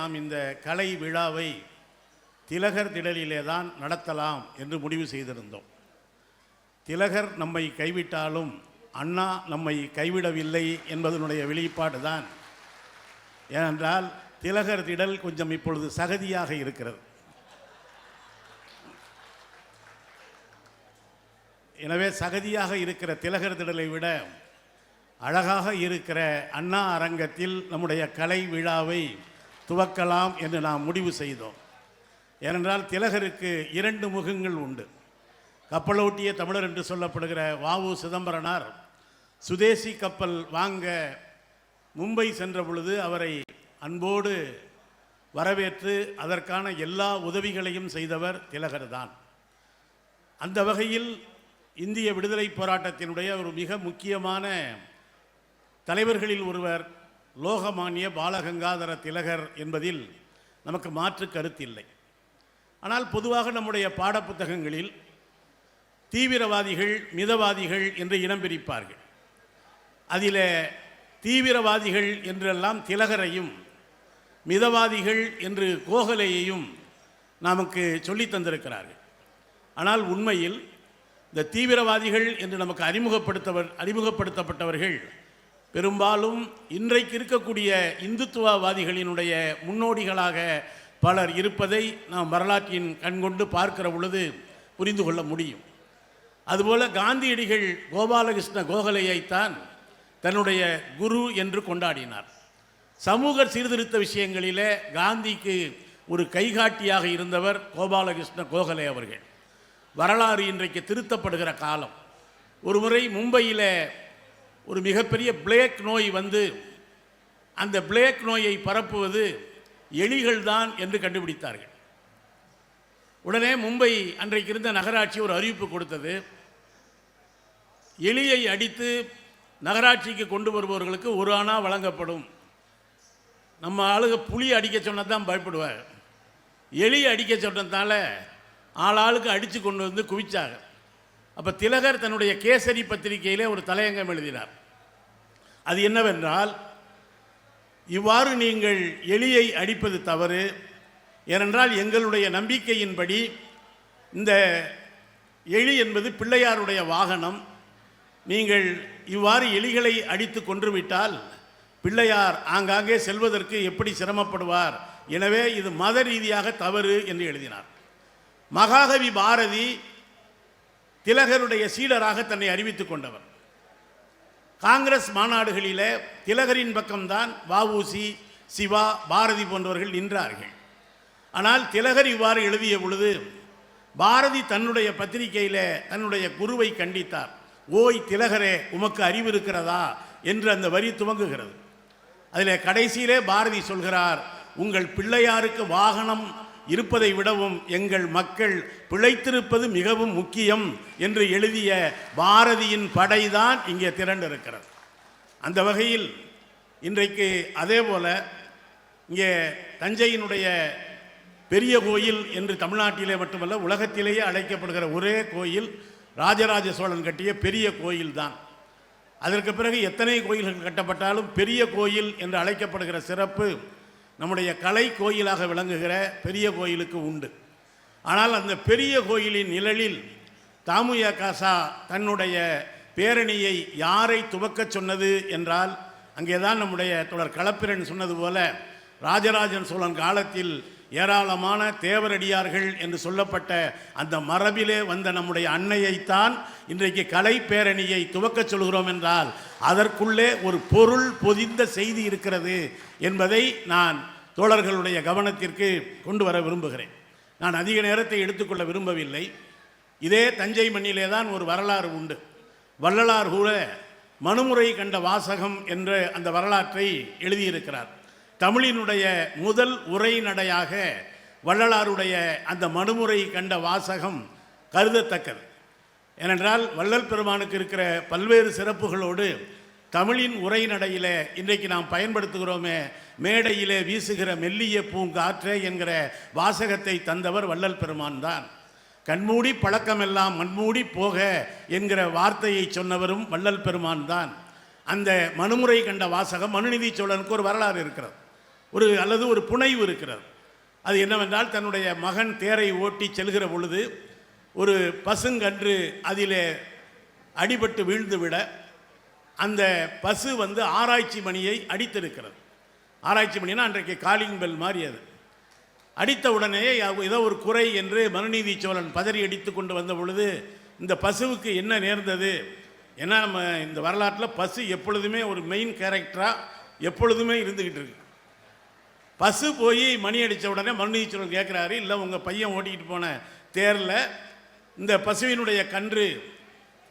நாம் இந்த கலை விழாவை திலகர் திடலிலே தான் நடத்தலாம் என்று முடிவு செய்திருந்தோம். திலகர் நம்மை கைவிட்டாலும் அண்ணா நம்மை கைவிடவில்லை என்பதனுடைய வெளிப்பாடு தான். ஏனென்றால் திலகர் திடல் கொஞ்சம் இப்பொழுது சகதியாக இருக்கிறது. எனவே சகதியாக இருக்கிற திலகர் திடலை விட அழகாக இருக்கிற அண்ணா அரங்கத்தில் நம்முடைய கலை விழாவை துவக்கலாம் என்று நாம் முடிவு செய்தோம். ஏனென்றால் திலகருக்கு இரண்டு முகங்கள் உண்டு. கப்பலோட்டிய தமிழர் என்று சொல்லப்படுகிற வாவு சிதம்பரனார் சுதேசி கப்பல் வாங்க மும்பை சென்ற பொழுது அவரை அன்போடு வரவேற்று அதற்கான எல்லா உதவிகளையும் செய்தவர் திலகர் தான் அந்த வகையில் இந்திய விடுதலை போராட்டத்தினுடைய ஒரு மிக முக்கியமான தலைவர்களில் ஒருவர் லோகமானிய பாலகங்காதர திலகர் என்பதில் நமக்கு மாற்று கருத்து இல்லை. ஆனால் பொதுவாக நம்முடைய பாடப்புத்தகங்களில் தீவிரவாதிகள் மிதவாதிகள் என்று இனம் பிரிப்பார்கள். அதில் தீவிரவாதிகள் என்றெல்லாம் திலகரையும் மிதவாதிகள் என்று கோகலையையும் நமக்கு சொல்லித் தந்திருக்கிறார்கள். ஆனால் உண்மையில் இந்த தீவிரவாதிகள் என்று நமக்கு அறிமுகப்படுத்தவர் அறிமுகப்படுத்தப்பட்டவர்கள் பெரும்பாலும் இன்றைக்கு இருக்கக்கூடிய இந்துத்துவவாதிகளினுடைய முன்னோடிகளாக பலர் இருப்பதை நாம் வரலாற்றின் கண்கொண்டு பார்க்கிற பொழுது புரிந்து கொள்ள முடியும். அதுபோல காந்தியடிகள் கோபாலகிருஷ்ண கோகலையைத்தான் தன்னுடைய குரு என்று கொண்டாடினார். சமூக சீர்திருத்த விஷயங்களிலே காந்திக்கு ஒரு கைகாட்டியாக இருந்தவர் கோபாலகிருஷ்ண கோகலே அவர்கள். வரலாறு இன்றைக்கு திருத்தப்படுகிற காலம். ஒருமுறை மும்பையில் ஒரு மிகப்பெரிய பிளேக் நோய் வந்து அந்த பிளேக் நோயை பரப்புவது எலிகள் தான் என்று கண்டுபிடித்தார்கள். உடனே மும்பை அன்றைக்கு இருந்த நகராட்சி ஒரு அறிவிப்பு கொடுத்தது. எலியை அடித்து நகராட்சிக்கு கொண்டு வருபவர்களுக்கு ஒரு ஆணா வழங்கப்படும். நம்ம ஆளுக புலி அடிக்க சொன்னது தான் பயப்படுவார். எலி அடிக்க சொன்னதால ஆளாளுக்கு அடித்து கொண்டு வந்து குவிச்சாங்க. அப்போ திலகர் தன்னுடைய கேசரி பத்திரிகையிலே ஒரு தலையங்கம் எழுதினார். அது என்னவென்றால் இவ்வாறு நீங்கள் எலியை அடிப்பது தவறு. ஏனென்றால் எங்களுடைய நம்பிக்கையின்படி இந்த எலி என்பது பிள்ளையாருடைய வாகனம். நீங்கள் இவ்வாறு எலிகளை அடித்து கொன்றுவிட்டால் பிள்ளையார் ஆங்காங்கே செல்வதற்கு எப்படி சிரமப்படுவார்? எனவே இது மத ரீதியாக தவறு என்று எழுதினார். மகாகவி பாரதி திலகருடைய சீடராக தன்னை அறிவித்துக் கொண்டவர். காங்கிரஸ் மாநாடுகளில் திலகரின் பக்கம்தான் வஉசி சிவா பாரதி போன்றவர்கள் நின்றார்கள். ஆனால் திலகர் இவ்வாறு எழுதிய பொழுது பாரதி தன்னுடைய பத்திரிகையில் தன்னுடைய குருவை கண்டித்தார். ஓய் திலகரே உமக்கு அறிவு இருக்கிறதா? என்று அந்த வரி துவங்குகிறது. அதில் கடைசியிலே பாரதி சொல்கிறார் உங்கள் பிள்ளையாருக்கு வாகனம் இருப்பதை விடவும் எங்கள் மக்கள் பிழைத்திருப்பது மிகவும் முக்கியம் என்று எழுதிய பாரதியின் படைதான் இங்கே திரண்டிருக்கிறது. அந்த வகையில் இன்றைக்கு அதே போல இங்கே தஞ்சையினுடைய பெரிய கோயில் என்று தமிழ்நாட்டிலே மட்டுமல்ல உலகத்திலேயே அழைக்கப்படுகிற ஒரே கோயில் ராஜராஜ சோழன் கட்டிய பெரிய கோயில் தான் அதற்கு பிறகு எத்தனை கோயில்கள் கட்டப்பட்டாலும் பெரிய கோயில் என்று அழைக்கப்படுகிற சிறப்பு நம்முடைய கலை கோயிலாக விளங்குகிற பெரிய கோயிலுக்கு உண்டு. ஆனால் அந்த பெரிய கோயிலின் நிழலில் தாமுயா காசா தன்னுடைய பேரணியை யாரை துவக்கச் சொன்னது என்றால் அங்கேதான் நம்முடைய தொடர் களப்பிரன் சொன்னது போல ராஜராஜன் சோழன் காலத்தில் ஏராளமான தேவரடியார்கள் என்று சொல்லப்பட்ட அந்த மரபிலே வந்த நம்முடைய அன்னையைத்தான் இன்றைக்கு கலை பேரணியை துவக்கச் சொல்கிறோம் என்றால் அதற்குள்ளே ஒரு பொருள் பொதிந்த செய்தி இருக்கிறது என்பதை நான் தோழர்களுடைய கவனத்திற்கு கொண்டு வர விரும்புகிறேன். நான் அதிக நேரத்தை எடுத்துக்கொள்ள விரும்பவில்லை. இதே தஞ்சை மண்ணிலே தான் ஒரு வரலாறு உண்டு. வள்ளலார் கூட மனுமுறை கண்ட வாசகம் என்ற அந்த வரலாற்றை எழுதியிருக்கிறார். தமிழினுடைய முதல் உரைநடையாக வள்ளலாருடைய அந்த மனுமுறை கண்ட வாசகம் கருதத்தக்கது. ஏனென்றால் வள்ளல் பெருமானுக்கு இருக்கிற பல்வேறு சிறப்புகளோடு தமிழின் உரைநடையில் இன்றைக்கு நாம் பயன்படுத்துகிறோமே மேடையிலே வீசுகிற மெல்லிய பூங்காற்றே என்கிற வாசகத்தை தந்தவர் வள்ளல் பெருமான் தான். கண்மூடி பழக்கமெல்லாம் மண்மூடி போக என்கிற வார்த்தையை சொன்னவரும் வள்ளல் பெருமான் தான். அந்த மனுமுறை கண்ட வாசகம் மனுநீதி சோழனுக்கு ஒரு வரலாறு இருக்கிறது. ஒரு அல்லது ஒரு புனைவு இருக்கிறது. அது என்னவென்றால் தன்னுடைய மகன் தேரை ஓட்டி செல்கிற பொழுது ஒரு பசுங்கன்று அதிலே அடிபட்டு வீழ்ந்து விட அந்த பசு வந்து ஆராய்ச்சி மணியை அடித்திருக்கிறது. ஆராய்ச்சி மணினா அன்றைக்கு காலிங் பெல் மாதிரி அது. அடித்த உடனே ஏதோ ஒரு குறை என்று மனுநீதி சோழன் பதறி அடித்து கொண்டு வந்த பொழுது இந்த பசுவுக்கு என்ன நேர்ந்தது? ஏன்னா நம்ம இந்த வரலாற்றில் பசு எப்பொழுதுமே ஒரு மெயின் கேரக்டராக எப்பொழுதுமே இருந்துக்கிட்டு இருக்கு. பசு போய் மணி அடித்த உடனே மனுநீதி கேட்குறாரு இல்லை உங்கள் பையன் ஓட்டிக்கிட்டு போன தேரில் இந்த பசுவினுடைய கன்று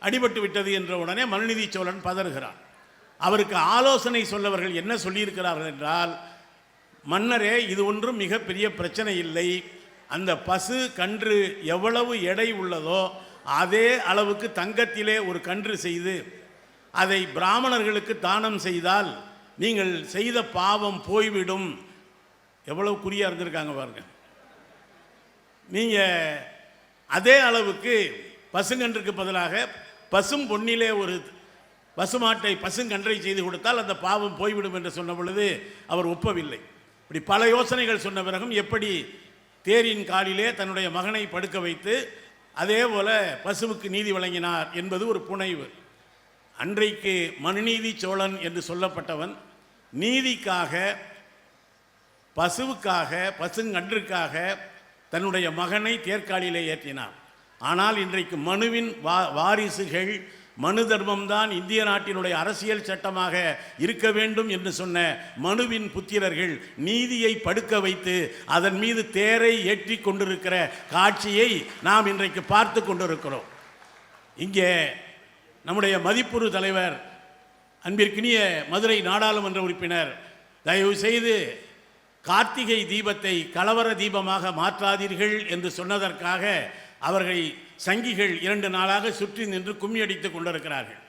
அடிபட்டு விட்டது என்ற உடனே மனுநீதி சோழன் பதறுகிறான். அவருக்கு ஆலோசனை சொல்லவர்கள் என்ன சொல்லியிருக்கிறார்கள் என்றால் மன்னரே இது ஒன்றும் மிகப்பெரிய பிரச்சனை இல்லை. அந்த பசு கன்று எவ்வளவு எடை உள்ளதோ அதே அளவுக்கு தங்கத்திலே ஒரு கன்று செய்து அதை பிராமணர்களுக்கு தானம் செய்தால் நீங்கள் செய்த பாவம் போய்விடும். எவ்வளவு குறியாக இருந்திருக்காங்க பாருங்க. நீங்கள் அதே அளவுக்கு பசுங்கன்றுக்கு பதிலாக பசும் பொன்னிலே ஒரு பசுமாட்டை பசுங்கன்றை செய்து கொடுத்தால் அந்த பாவம் போய்விடும் என்று சொன்ன பொழுது அவர் ஒப்பவில்லை. இப்படி பல யோசனைகள் சொன்ன பிறகும் எப்படி தேரின் காலிலே தன்னுடைய மகனை படுக்க வைத்து அதே போல பசுவுக்கு நீதி வழங்கினார் என்பது ஒரு புனைவு. அன்றைக்கு மனுநீதி சோழன் என்று சொல்லப்பட்டவன் நீதிக்காக பசுவுக்காக பசுங்கன்றுக்காக தன்னுடைய மகனை தேர்க்காலிலே ஏற்றினார் ஆனால் இன்றைக்கு மனுவின் வா வாரிசுகள் மனு தர்மம்தான் இந்திய நாட்டினுடைய அரசியல் சட்டமாக இருக்க வேண்டும் என்று சொன்ன மனுவின் புத்திரர்கள் நீதியை படுக்க வைத்து அதன் மீது தேரை ஏற்றி கொண்டிருக்கிற காட்சியை நாம் இன்றைக்கு பார்த்து கொண்டிருக்கிறோம். இங்கே நம்முடைய மதிப்புறு தலைவர் அன்பிற்கினிய மதுரை நாடாளுமன்ற உறுப்பினர் தயவு செய்து கார்த்திகை தீபத்தை கலவர தீபமாக மாற்றாதீர்கள் என்று சொன்னதற்காக அவர்களை சங்கிகள் இரண்டு நாளாக சுற்றி நின்று கும்மி அடித்து கொண்டிருக்கிறார்கள்.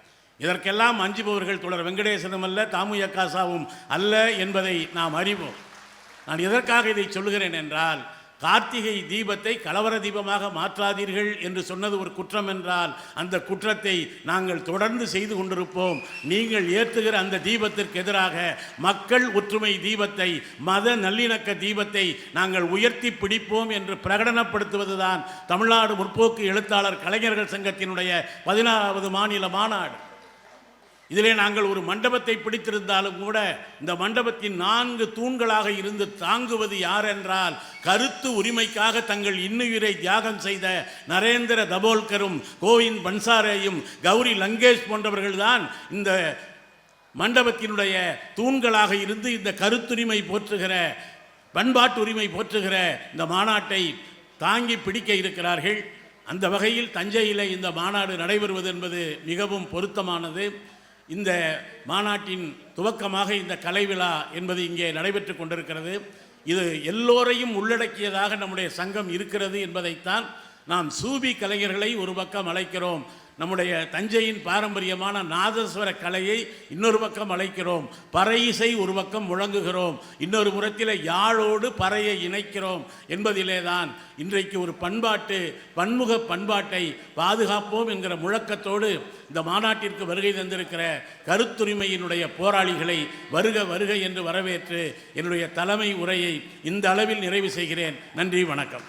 இதற்கெல்லாம் அஞ்சுபவர்கள் தொடர் வெங்கடேசனும் அல்ல தாமு யக்காசாவும் அல்ல என்பதை நாம் அறிவோம். நான் எதற்காக இதை சொல்லுகிறேன் என்றால் கார்த்திகை தீபத்தை கலவர தீபமாக மாற்றாதீர்கள் என்று சொன்னது ஒரு குற்றம் என்றால் அந்த குற்றத்தை நாங்கள் தொடர்ந்து செய்து கொண்டிருப்போம். நீங்கள் ஏற்றுகிற அந்த தீபத்திற்கு எதிராக மக்கள் ஒற்றுமை தீபத்தை மத நல்லிணக்க தீபத்தை நாங்கள் உயர்த்தி பிடிப்போம் என்று பிரகடனப்படுத்துவதுதான் தமிழ்நாடு முற்போக்கு எழுத்தாளர் கலைஞர்கள் சங்கத்தினுடைய பதினாறாவது மாநில மாநாடு. இதிலே நாங்கள் ஒரு மண்டபத்தை பிடித்திருந்தாலும் கூட இந்த மண்டபத்தின் நான்கு தூண்களாக இருந்து தாங்குவது யார் என்றால் கருத்து உரிமைக்காக தங்கள் இன்னுயிரை தியாகம் செய்த நரேந்திர தபோல்கரும் கோவிந்த் பன்சாரேயும் கௌரி லங்கேஷ் போன்றவர்கள்தான் இந்த மண்டபத்தினுடைய தூண்களாக இருந்து இந்த கருத்துரிமை போற்றுகிற பண்பாட்டு உரிமை போற்றுகிற இந்த மாநாட்டை தாங்கி பிடிக்க இருக்கிறார்கள். அந்த வகையில் தஞ்சையில் இந்த மாநாடு நடைபெறுவது என்பது மிகவும் பொருத்தமானது. இந்த மாநாட்டின் துவக்கமாக இந்த கலை விழா என்பது இங்கே நடைபெற்று கொண்டிருக்கிறது. இது எல்லோரையும் உள்ளடக்கியதாக நம்முடைய சங்கம் இருக்கிறது என்பதைத்தான் நாம் சூபி கலைஞர்களை ஒரு பக்கம் அழைக்கிறோம். நம்முடைய தஞ்சையின் பாரம்பரியமான நாதஸ்வர கலையை இன்னொரு பக்கம் அழைக்கிறோம். பறை இசை ஒரு பக்கம் முழங்குகிறோம். இன்னொரு புறத்தில் யாழோடு பறையை இணைக்கிறோம் என்பதிலே தான் இன்றைக்கு ஒரு பண்பாட்டு பன்முக பண்பாட்டை பாதுகாப்போம் என்கிற முழக்கத்தோடு இந்த மாநாட்டிற்கு வருகை தந்திருக்கிற கருத்துரிமையினுடைய போராளிகளை வருக வருக என்று வரவேற்று என்னுடைய தலைமை உரையை இந்த அளவில் நிறைவு செய்கிறேன். நன்றி வணக்கம்.